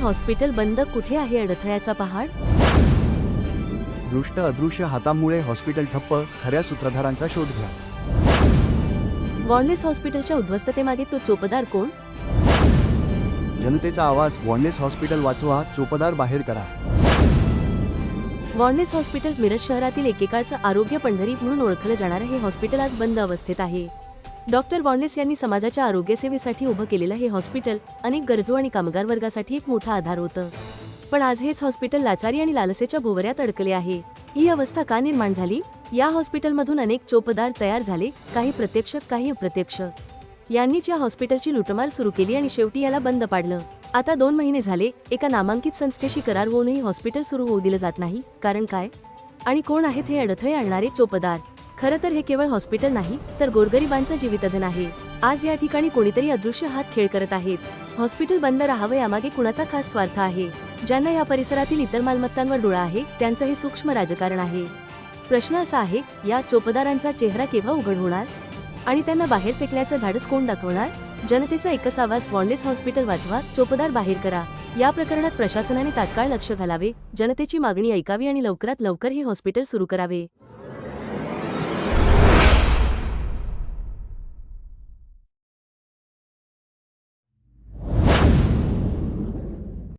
Hospital बंद कुठे आहे अडथळ्याचा पहाड? दृष्ट अदृश्य हातामुळे हॉस्पिटल ठप्प खऱ्या सूत्रधारांचा शोध घ्या. वॉर्नलेस हॉस्पिटलच्या उद्ध्वस्ततेमागे तो चोपदार कोण? जनतेचा आवाज वॉर्नेस हॉस्पिटल वाचवा चोपदार बाहेर करा. वॉर्नलेस हॉस्पिटल मिरज शहरातील एकेकाळचं आरोग्य पंढरी म्हणून ओळखलं जाणारं हे हॉस्पिटल आज बंद अवस्थेत आहे. डॉक्टर वॉर्नेस यांनी समाजाच्या आरोग्यसेवेसाठी उभं केलेलं हे हॉस्पिटल अनेक गरजू आणि कामगार वर्गासाठी एक मोठा आधार होतं. पण आज हेच हॉस्पिटल लाचारी आणि लालसेच्या भोवऱ्यात अडकले आहे. ही अवस्था का निर्माण झाली? या हॉस्पिटलमधून अनेक चोपदार तयार झाले काही प्रत्यक्ष काही अप्रत्यक्ष. यांनीच या हॉस्पिटलची लुटमार सुरू केली आणि शेवटी याला बंद पाडलं. आता दोन महिने झाले एका नामांकित संस्थेशी करार होऊनही हॉस्पिटल सुरू होऊ दिलं जात नाही. कारण काय? आणि कोण आहेत हे अडथळे आणणारे चोपदार? खरं तर हे केवळ हॉस्पिटल नाही तर गोरगरिबांचं जीवितधन आहे. आज या ठिकाणी कोणीतरी अदृश्य हात खेळ करत आहेत. हॉस्पिटल बंद राहावं यामागे कुणाचा खास स्वार्थ आहे. ज्यांना या परिसरातील इतर मालमत्तांवर डोळा आहे त्यांचं हे सूक्ष्म राजकारण आहे. प्रश्न असा आहे या चोपदारांचा चेहरा केव्हा उघड होणार? आणि त्यांना बाहेर फेकण्याचं धाडस कोण दाखवणार? जनतेचा एकच आवाज बॉन्डलेस हॉस्पिटल वाचवा चोपदार बाहेर करा. या प्रकरणात प्रशासनाने तात्काळ लक्ष घालावे जनतेची मागणी ऐकावी आणि लवकरात लवकर हे हॉस्पिटल सुरू करावे.